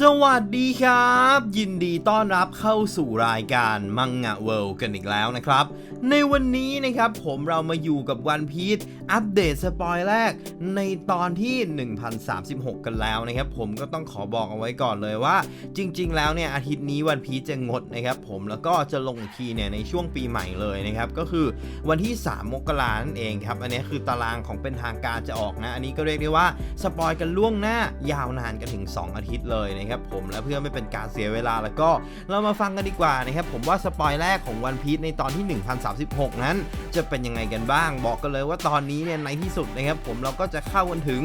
สวัสดีครับ ยินดีต้อนรับเข้าสู่รายการมังงะเวิลด์กันอีกแล้วนะครับ ในวันนี้นะครับผมเรามาอยู่กับวันพีชอัปเดตสปอยแรกในตอนที่ 1036 กันแล้วนะครับ ผมก็ต้องขอบอกเอาไว้ก่อนเลยว่า จริง ๆ แล้วเนี่ยอาทิตย์นี้วันพีชจะงดนะครับผมแล้วก็จะลงทีเนี่ยในช่วงปีใหม่เลยนะครับก็คือวันที่ 3 มกรานั่นเองครับอันนี้คือตารางของเป็นทางการจะออกนะ อันนี้ก็เรียกได้ว่าสปอยกันล่วงหน้ายาวนานกันถึง 2 อาทิตย์เลยนะครับผมและเพื่อไม่เป็นการเสียเวลาแล้วก็เรามาฟังกันดีกว่านะครับผมว่าสปอยแรกของวันพีชในตอนที่ 1036 นั้น จะเป็นยังไงกันบ้าง บอกกันเลยว่าตอนนี้เนี่ยในที่สุดนะครับผมเราก็จะเข้ากันถึง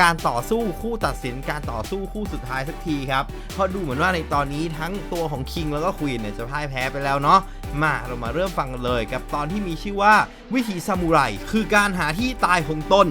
การต่อสู้คู่ตัดสินการต่อสู้คู่สุดท้ายสักทีครับเพราะดูเหมือนว่าในตอนนี้ทั้งตัวของคิงแล้วก็ควีนเนี่ยจะพ่ายแพ้ไปแล้วเนาะมาเรามาเริ่มฟังกันเลยกับตอนที่มีชื่อว่าวิถีซามูไรคือการหาที่ตายของตน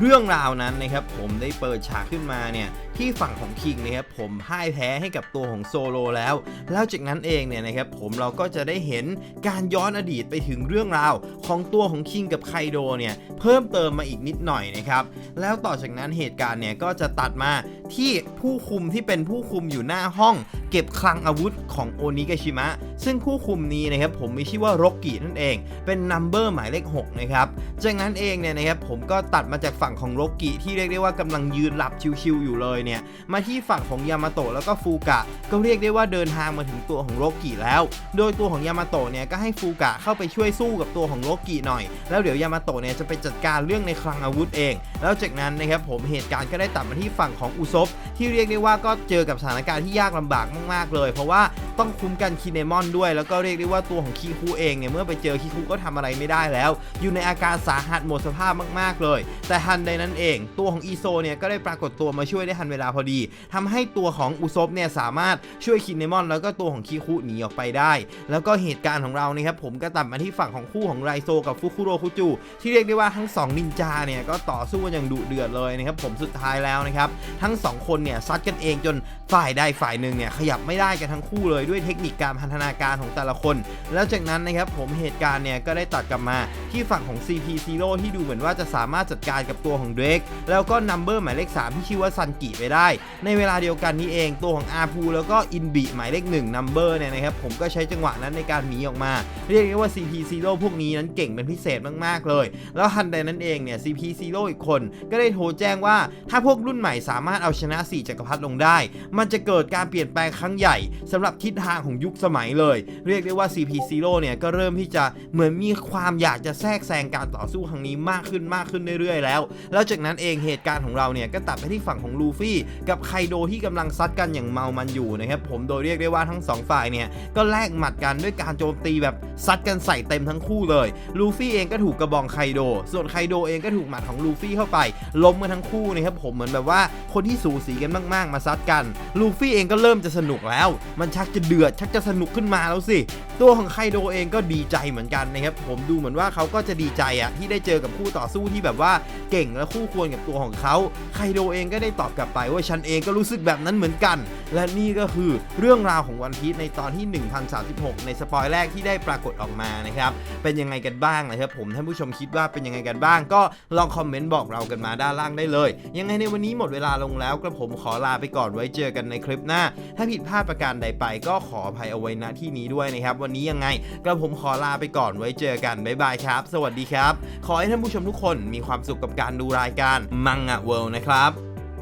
เรื่องราวนั้นนะครับผมได้เปิดฉากขึ้นมาเนี่ยที่ฝั่งของคิงนะครับผมพ่ายแพ้ให้กับตัวของโซโลแล้ว แล้วจากนั้นเองเนี่ยนะครับผมเราก็จะได้เห็นการย้อนอดีตไปถึงเรื่องราวของตัวของคิงกับไคโดเนี่ยเพิ่มเติมมาอีกนิดหน่อยนะครับแล้วต่อจากนั้นเหตุการณ์เนี่ยก็จะตัดมาที่ผู้คุมที่เป็นผู้คุมอยู่หน้าห้อง เก็บคลังอาวุธของโอนิกาชิมะ ซึ่งผู้คุมนี้นะครับผมมีชื่อว่าโรกินั่นเอง เป็นนัมเบอร์หมายเลข6นะครับจากนั้นเองเนี่ยนะครับผมก็ตัดมาจากฝั่งั่งของโรกิที่เรียกได้ว่ากำลังยืนหลับชิวๆอยู่เลยเนี่ย มาที่ฝั่งของยามาโตะแล้วก็ฟูกะ ก็เรียกได้ว่าเดินทางมาถึงตัวของโรกิแล้ว โดยตัวของยามาโตะเนี่ยก็ให้ฟูกะเข้าไปช่วยสู้กับตัวของโรกิหน่อย แล้วเดี๋ยวยามาโตะเนี่ยจะไปจัดการเรื่องในคลังอาวุธเอง แล้วจากนั้นนะครับผมเหตุการณ์ก็ได้ตัดมาที่ฝั่งของอุซบที่เรียกได้ว่าก็เจอกับสถานการณ์ที่ยากลำบากมากๆเลย เพราะว่าต้องคุ้มกันคีเนมอนด้วย แล้วก็เรียกได้ว่าตัวของคีคูเองเนี่ยเมื่อไปเจอคีคูก็ทำอะไรไม่ได้แล้ว อยู่ในอาการสาหัสหมดสภาพมากๆเลย แต่ทันใดนั้นเอง ตัวของอีโซเนี่ยก็ได้ปรากฏตัวมาช่วยได้ทันเวลาพอดีทำให้ตัวของอุซบเนี่ยสามารถช่วยคินเนมอน แล้วก็ตัวของคีคุหนีออกไปได้ แล้วก็เหตุการณ์ของเรานะครับผมก็ตัดมาที่ฝั่งของคู่ของไรโซกับฟุคุโรคุจูที่เรียกได้ว่าทั้งสองนินจาเนี่ยก็ต่อสู้กันอย่างดุเดือดเลยนะครับผมสุดท้ายแล้วนะครับทั้งสองคนเนี่ยซัดกันเองจนฝ่ายใดฝ่ายหนึ่งเนี่ยขยับไม่ได้กันทั้งคู่เลยด้วยเทคนิคการพันธนาการของแต่ละคน แล้วจากนั้นนะครับผมเหตุการณ์เนี่ยก็ได้ตัดกลับมาที่ฝั่งของ CP Zero ที่ดูเหมือนว่าจะสามารถจัดการกับตัวของเดรกแล้วก็นัมเบอร์หมายเลข 3 ที่ชื่อว่าซันกิไปได้ ในเวลาเดียวกันนี้เองตัวของอาพูแล้วก็อินบิหมายเลข1นัมเบอร์เนี่ยนะครับผมก็ใช้จังหวะนั้นในการหนีออกมา เรียกได้ว่า CP Zero พวกนี้นั้นเก่งเป็นพิเศษมากๆเลย แล้วทันใดนั้นเองเนี่ย CP Zero อีกคนก็ได้โทรแจ้งว่า ถ้าพวกรุ่นใหม่สามารถเอาชนะ 4จักรพรรดิลงได้ มันจะเกิดการเปลี่ยนแปลงครั้งใหญ่สำหรับทิศทางของยุคสมัยเลย เรียกได้ว่า CP Zero เนี่ยก็เริ่มที่จะเหมือนมีความอยากจะแทรกแซงการต่อสู้ครั้งนี้มากขึ้นมากขึ้นเรื่อยๆแล้วแล้วจากนั้นเองเหตุการณ์ของเราเนี่ยก็ตัดไปที่ฝั่งของลูฟี่ กับไคโดที่กำลังซัดกันอย่างเมามันอยู่นะครับผมโดยเรียกได้ว่าทั้งสองฝ่ายเนี่ยก็แลกหมัดกันด้วยการโจมตีแบบซัดกันใส่เต็มทั้งคู่เลย ลูฟี่เองก็ถูกกระบองไคโด ส่วนไคโดเองก็ถูกหมัดของลูฟี่เข้าไป ล้มกันทั้งคู่นะครับผมเหมือนแบบว่าคนที่สูสีกันมากๆ มาซัดกัน ลูฟี่เองก็เริ่มจะสนุกแล้ว มันชักจะเดือด ชักจะสนุกขึ้นมาแล้วสิ ตัวของไคโดเองก็ดีใจเหมือนกันนะครับผมดูเหมือนว่าเขาก็จะดีใจอะที่ได้เจอกับคู่ต่อสู้ที่แบบว่าเก่งและคู่ควรกับตัวของเขาไคโดเองก็ได้ตอบกลับไปว่าฉันเองก็รู้สึกแบบนั้นเหมือนกัน และนี่ก็คือเรื่องราวของวันพีชในตอนที่ 1036 ในสปอยแรกที่ได้ปรากฏออกมานะครับเป็นยังไงกันบ้างนะครับผมท่านผู้ชมคิดว่าเป็นยังไงกันบ้าง ก็ลองคอมเมนต์บอกเรากันมาด้านล่างได้เลย ยังไงในวันนี้หมดเวลาลงแล้วกระผมขอลาไปก่อนไว้เจอกันในคลิปหน้า ถ้าผิดพลาดประการใดไปก็ขออภัยเอาไว้ณที่นี้ด้วยนะครับ วันนี้ยังไงกระผมขอลาไปก่อนไว้เจอกันบ๊ายบายครับ สวัสดีครับ ขอให้ท่านผู้ชมทุกคนมีความสุขกับการดูรายการมังงะเวิลด์นะครับ